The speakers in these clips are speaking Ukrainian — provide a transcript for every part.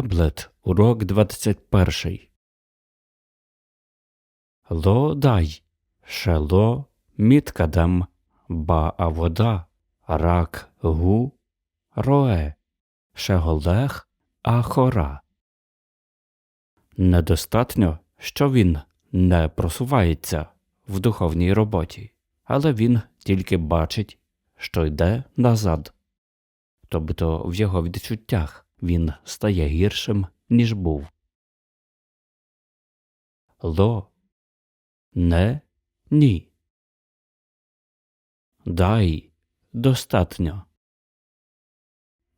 Квеблет, урок 21. Ло дай, шело, міткадем, ба авода, рак гу, рое, шеголех, ахора. Недостатньо, що він не просувається в духовній роботі, але він тільки бачить, що йде назад. Тобто в його відчуттях він стає гіршим, ніж був. Ло не ні. Дай достатньо.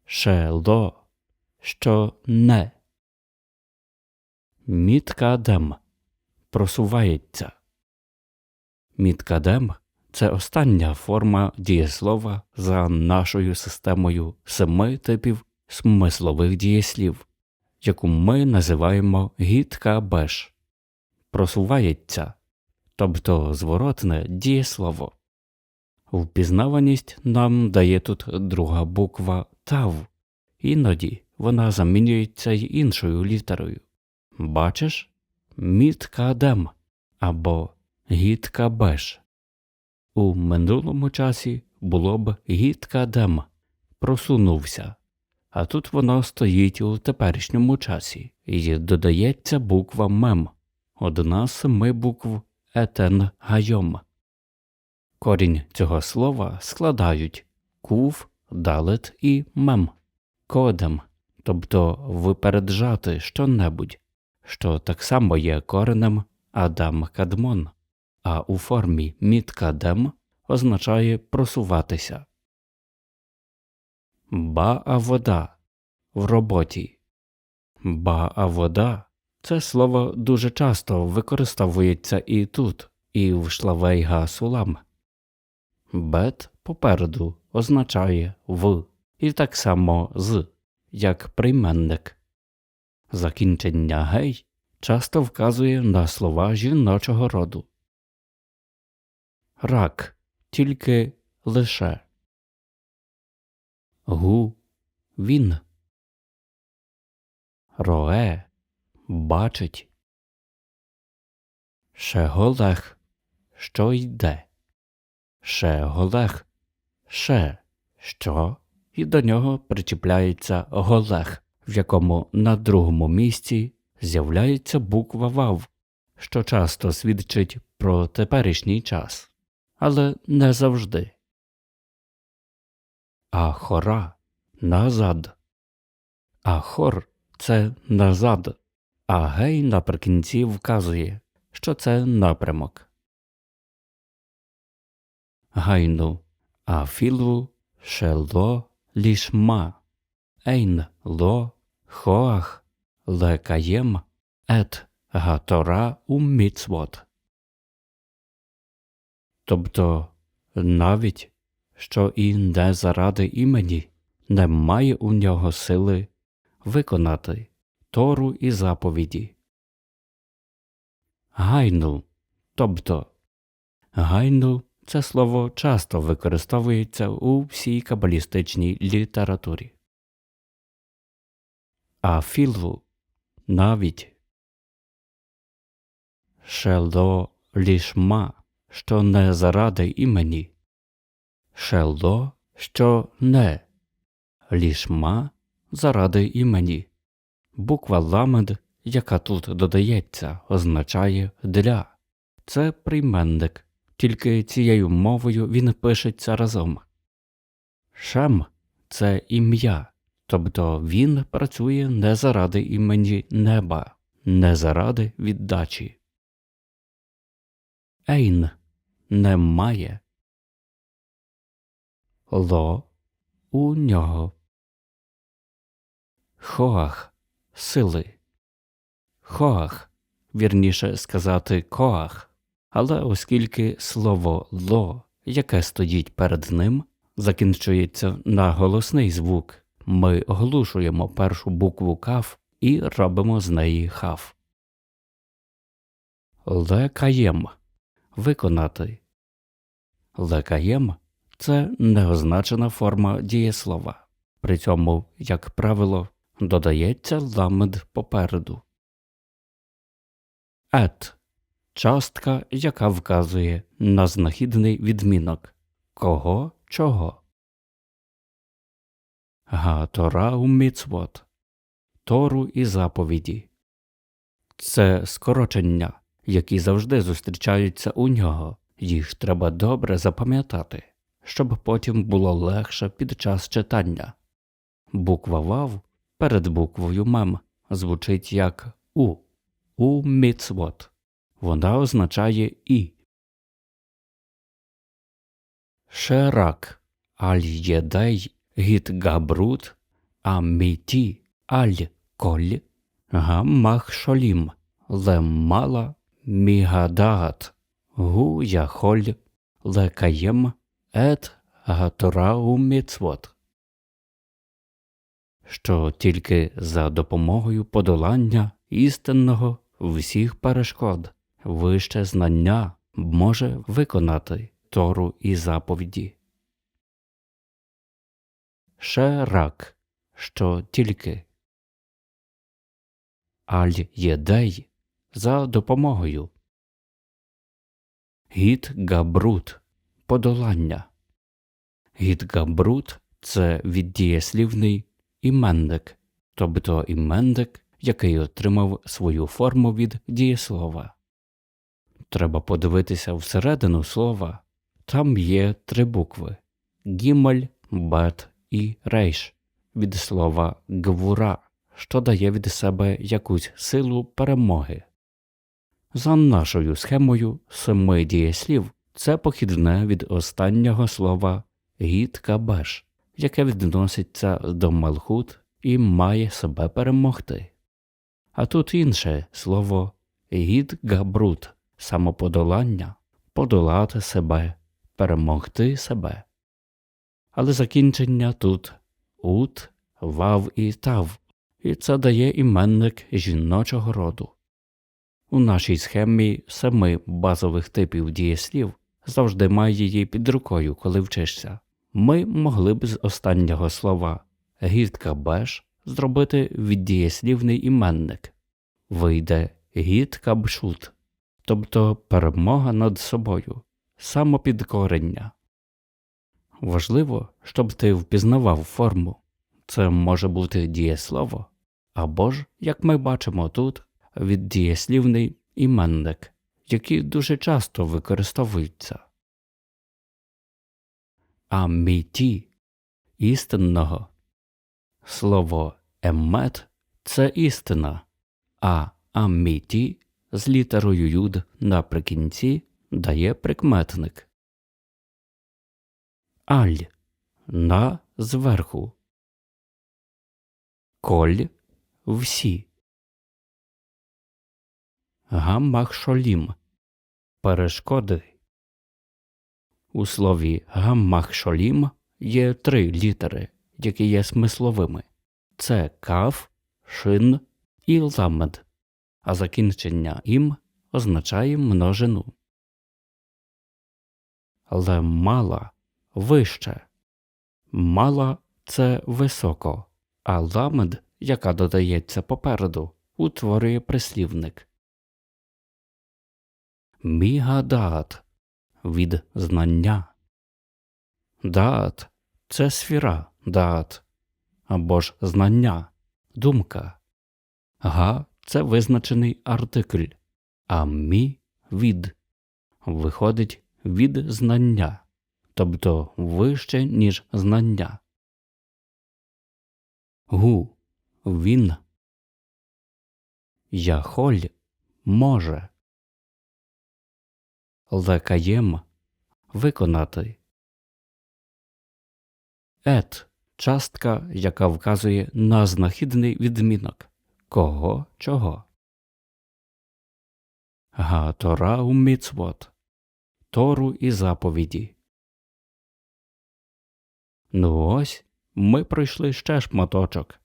Ще ло, що не. Міткадем просувається. Міткадем це остання форма дієслова за нашою системою семи типів смислових дієслів, яку ми називаємо гідка-беш. Просувається, тобто зворотне дієслово. Впізнаваність нам дає тут друга буква тав, іноді вона замінюється й іншою літерою. Бачиш? Міткадем або гідка-беш. У минулому часі було б гідкадем, просунувся, а тут воно стоїть у теперішньому часі і додається буква мем, одна з семи букв етен гайом. Корінь цього слова складають кув, далет і мем, кодем, тобто випереджати щонебудь, що так само є коренем Адам Кадмон а у формі міткадем означає просуватися. Баа вода в роботі. Баа вода це слово дуже часто використовується і тут, і в шлавейга сулам. Бет попереду означає в, і так само з, як прийменник. Закінчення гей часто вказує на слова жіночого роду рак, тільки лише. Гу він. Рое бачить. Шеголех, що йде. Шеголех, ше, що, і до нього причіпляється голех, в якому на другому місці з'являється буква вав, що часто свідчить про теперішній час але не завжди. А хора назад. А хор це назад, а гей наприкінці вказує, що це напрямок. Гайну афілу шело лішма, ейн ло хоах лекаєм ет гатора у міцвот. Тобто навіть що і не заради імені немає у нього сили виконати Тору і заповіді. Гайну, тобто гайну це слово часто використовується у всій кабалістичній літературі. А філву навіть шело лішма що не заради імені, шело, що не, лішма заради імені. Буква ламед, яка тут додається, означає для. Це прийменник, тільки цією мовою він пишеться разом. Шем це ім'я, тобто він працює не заради імені неба, не заради віддачі. Ейн немає. Ло у нього. Хоах сили. Хоах, вірніше сказати коах, але оскільки слово ло, яке стоїть перед ним, закінчується на голосний звук, ми оглушуємо першу букву каф і робимо з неї хав. Лекаєм виконати. Лекаєм це неозначена форма дієслова, при цьому, як правило, додається ламед попереду. Ет частка, яка вказує на знахідний відмінок кого чого. Га у міцвот Тору і заповіді. Це скорочення, які завжди зустрічаються у нього, їх треба добре запам'ятати, щоб потім було легше під час читання. Буква Вав перед буквою Мем звучить як У у міцвот. Вона означає І. Шерак аль єдей гіт габрут аміті аль коль гаммах шолім леммала мігадаат гу яхоль лекаєм ет гаторау міцвот що тільки за допомогою подолання істинного всіх перешкод вище знання може виконати Тору і заповіді. Ще рак, що тільки аль єдей за допомогою. Гід габрут подолання. Гід габрут це віддієслівний іменник, тобто іменник, який отримав свою форму від дієслова. Треба подивитися всередину слова. Там є три букви гімель, бет і рейш від слова гвура, що дає від себе якусь силу перемоги. За нашою схемою семи дієслів це похідне від останнього слова гіткабеш, яке відноситься до Малхут і має себе перемогти. А тут інше слово гід самоподолання, подолати себе, перемогти себе. Але закінчення тут ут, вав і тав, і це дає іменник жіночого роду. У нашій схемі семи базових типів дієслів завжди має її під рукою, коли вчишся. Ми могли б з останнього слова гідка беш зробити віддієслівний іменник. Вийде гідка бшут, тобто перемога над собою, самопідкорення. Важливо, щоб ти впізнавав форму. Це може бути дієслово, або ж, як ми бачимо тут, віддієслівний іменник, які дуже часто використовуються. Аміті істинного слово еммет це істина, а аміті з літерою юд наприкінці дає прикметник. Аль на зверху. Коль всі. Гаммахшолім перешкоди. У слові гаммахшолім є три літери, які є смисловими це каф, шин і ламед, а закінчення ім означає множину. Але мала вище. Мала це високо, а ламед, яка додається попереду, утворює прислівник. Мігадаат від знання. Даат це сфіра даат або ж знання, думка. Га це визначений артикль, а мі від виходить від знання, тобто вище, ніж знання. Гу він. Яхоль може. Лекаєм виконати. Ет частка, яка вказує на знахідний відмінок кого чого. Га Тора у міцвот Тору і заповіді. Ну ось ми пройшли ще шматочок.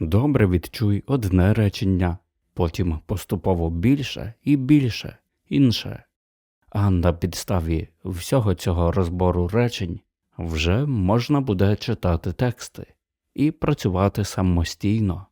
Добре відчуй одне речення, потім поступово більше і більше, інше. А на підставі всього цього розбору речень вже можна буде читати тексти і працювати самостійно.